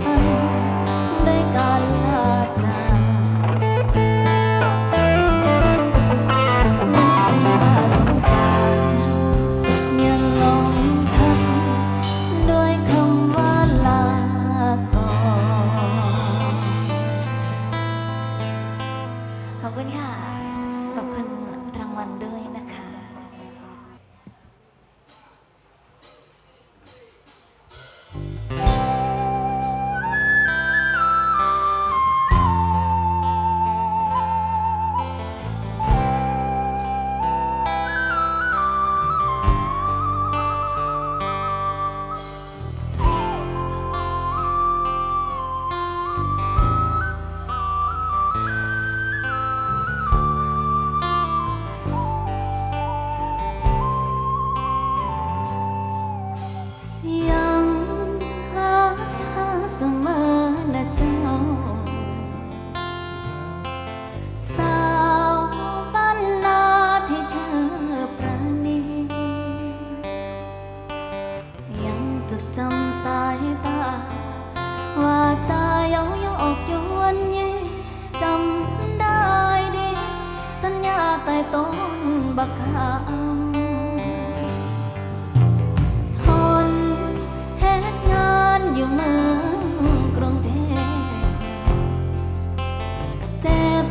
time. บักคทนเฮ็ดงานอยู่เมืองกรุงเทพเจ็บ